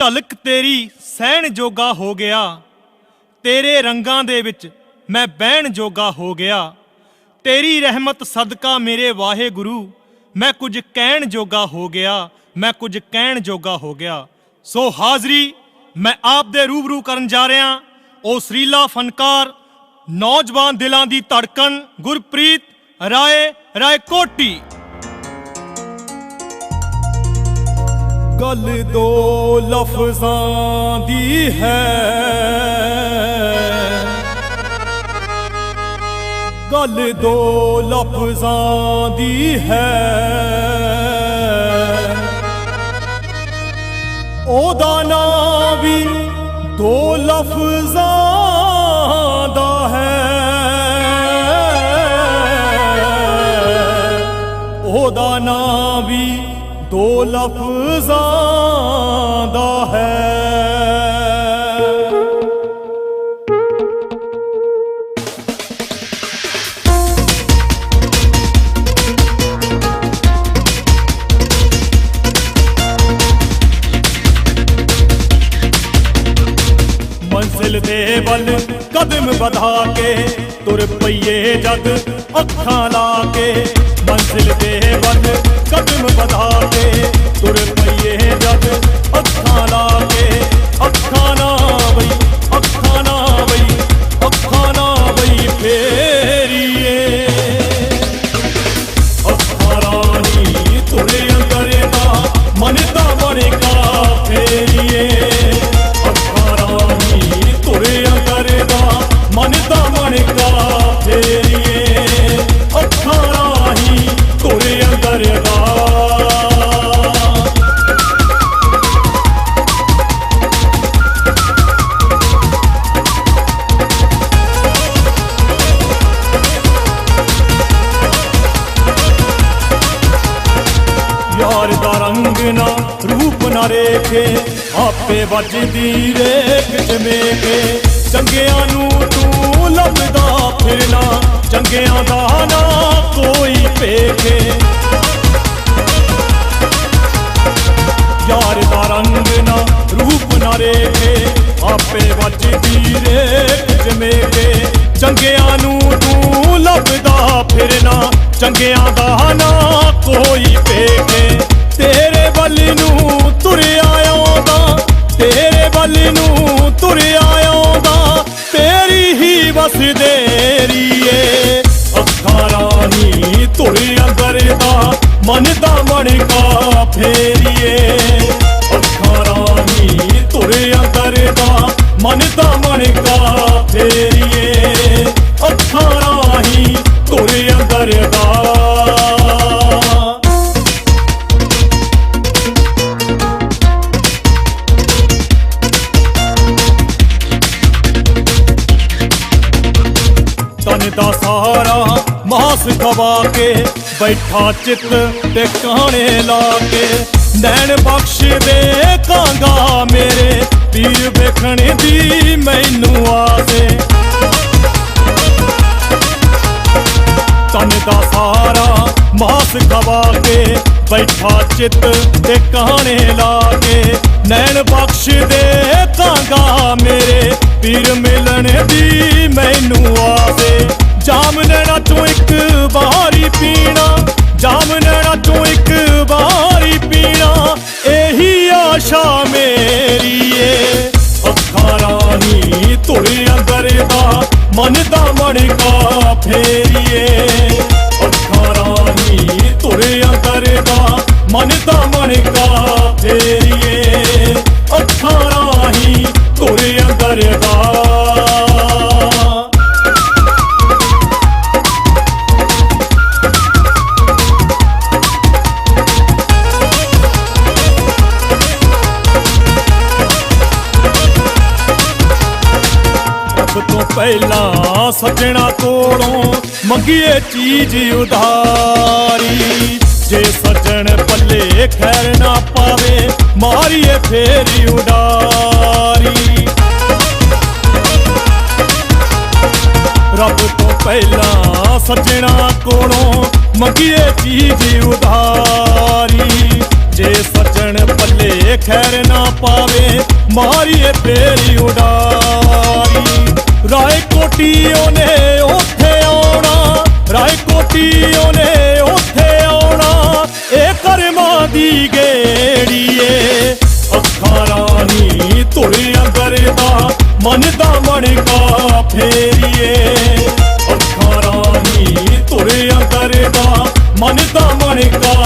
ਢਲਕ ਤੇਰੀ ਸਹਿਣ ਜੋਗਾ ਹੋ ਗਿਆ। ਤੇਰੇ ਰੰਗਾਂ ਦੇ ਵਿੱਚ ਮੈਂ ਬਹਿਣ ਜੋਗਾ ਹੋ ਗਿਆ। ਤੇਰੀ ਰਹਿਮਤ ਸਦਕਾ ਮੇਰੇ ਵਾਹਿਗੁਰੂ, ਮੈਂ ਕੁਝ ਕਹਿਣ ਜੋਗਾ ਹੋ ਗਿਆ, ਮੈਂ ਕੁਝ ਕਹਿਣ ਜੋਗਾ ਹੋ ਗਿਆ। ਸੋ ਹਾਜ਼ਰੀ ਮੈਂ ਆਪ ਦੇ ਰੂਬਰੂ ਕਰਨ ਜਾ ਰਿਹਾ, ਉਹ ਸਰੀਲਾ ਫਨਕਾਰ, ਨੌਜਵਾਨ ਦਿਲਾਂ ਦੀ ਧੜਕਣ, ਗੁਰਪ੍ਰੀਤ ਰਾਏ ਰਾਏ ਕੋਟੀ ਗੱਲ ਦੋ ਲਫ਼ਜ਼ਾਂ ਦੀ ਹੈ। ਗੱਲ ਦੋ ਲਫ਼ਜ਼ਾਂ ਦੀ ਹੈ। ਉਹਦਾ ਨਾਂ ਵੀ ਦੋ ਲਫ਼ਜ਼ਾਂ ਦਾ ਹੈ। ਦੋ ਲਫ਼ਜ਼ਾਂ ਦਾ ਹੈ ਮੰਜ਼ਿਲ ਦੇ ਵੱਲ ਕਦਮ ਵਧਾ ਕੇ ਤੁਰ ਪਈਏ ਜਦ ਅੱਖਾਂ ਲਾ ਕੇ ਮੰਜ਼ਿਲ ਦੇ ਵੱਲ ਕਦਮ ਵਧਾ ਕੇ ਨਾ ਰੇਖੇ, ਆਪੇ ਵੱਜਦੀ ਰੇਖ ਜਮੇ ਕੇ ਚੰਗਿਆਂ ਨੂੰ ਤੂੰ ਲੱਭਦਾ ਫਿਰਨਾ ਚੰਗਿਆਂ ਦਾ ਨਾ ਕੋਈ ਪੇਖੇ ਯਾਰ ਦਾ ਰੰਗ ਨਾ ਰੂਪ ਨਾ ਰੇਖੇ, ਆਪੇ ਵੱਜਦੀ ਰੇਖ ਜਮੇ ਕੇ ਚੰਗਿਆਂ ਨੂੰ ਮਨ ਦਾ ਮਣ ਫੇਰੀਏ। ਅੱਖਾਂ ਰਾਹੀਂ ਤੁਰਿਆ ਕਰਦਾ ਮਨ ਦਾ ਮਣ ਫੇਰੀਏ। ਅੱਖਾਂ ਰਾਹੀਂ ਤੁਰੇ ਅੰਦਰ ਕਰਦਾ ਤਨ ਦਾ ਸਾਰਾ ਮਾਸ ਖਵਾ ਕੇ ਬੈਠਾ ਚਿੱਤ ਤੇ ਕਾਣੇ ਲਾ ਕੇ। ਨੈਣ ਬਖਸ਼ ਦੇ ਕਾਂਗਾ ਮੇਰੇ, ਪੀਰ ਵੇਖਣ ਦੀ ਮੈਨੂੰ ਆਸੇ। ਤਨ ਦਾ ਸਾਰਾ ਮਾਸ ਖਵਾ ਕੇ ਬੈਠਾ ਚਿੱਤ ਤੇ ਕਹਾਣੇ ਲਾ ਕੇ। ਨੈਣ ਬਖਸ਼ ਦੇ ਕਾਂਗਾ ਮੇਰੇ, ਪੀਰ ਮਿਲਣ ਦੀ ਮੈਨੂੰ ਆਸੇ। ਜਾਮ ਨੈਣਾ ਤੂੰ ਆਸ਼ਾ ਮੇਰੀ ਏ। ਅੱਖਾਂ ਰਾਹੀਂ ਤੁਰੇ ਅੰਦਰ ਦਾ ਮਨ ਦਾ ਮਣ ਫੇਰੀਏ ਅੱਖਾਂ ਰਾਹੀਂ ਤੁਰੇ ਅੰਦਰ ਦਾ ਮਨ ਦਾ ਮਣ ਫੇਰੀਏ ਪਹਿਲਾਂ ਸੱਜਣਾ ਕੋਲੋਂ ਮੰਗੀਏ ਚੀਜ਼ ਉਧਾਰੀ। ਜੇ ਸੱਜਣ ਪੱਲੇ ਖੈਰ ਨਾ ਪਾਵੇ, ਮਾਰੀਏ ਫੇਰੀ ਉਡਾਰੀ। ਰੱਬ ਤੋਂ ਪਹਿਲਾਂ ਸੱਜਣਾ ਕੋਲੋਂ ਮੰਗੀਏ ਚੀਜ਼ ਉਧਾਰੀ। ਜੇ ਸੱਜਣ ਪੱਲੇ ਖੈਰ ਨਾ ਪਾਵੇ, ਮਾਰੀਏ ਫੇਰੀ ਉਡਾਰੀ। ਕੋਟੀ ਉਹਨੇ ਉੱਥੇ ਆਉਣਾ, ਰਾਏ ਕੋਟੀ ਉਹਨੇ ਉੱਥੇ ਆਉਣਾ, ਇਹ ਕਰਮਾਂ ਦੀ ਗੇੜੀਏ ਅੱਖਾਂ ਰਾਣੀ ਧੁਰੇ ਅੰਦਰ ਦਾ, ਮਨ ਦਾ ਮਣਕਾ ਫੇਰੀਏ ਅੱਖਾਂ ਰਾਣੀ ਧੁਰੇ ਅੰਦਰ ਦਾ, ਮਨ ਦਾ ਮਣਕਾ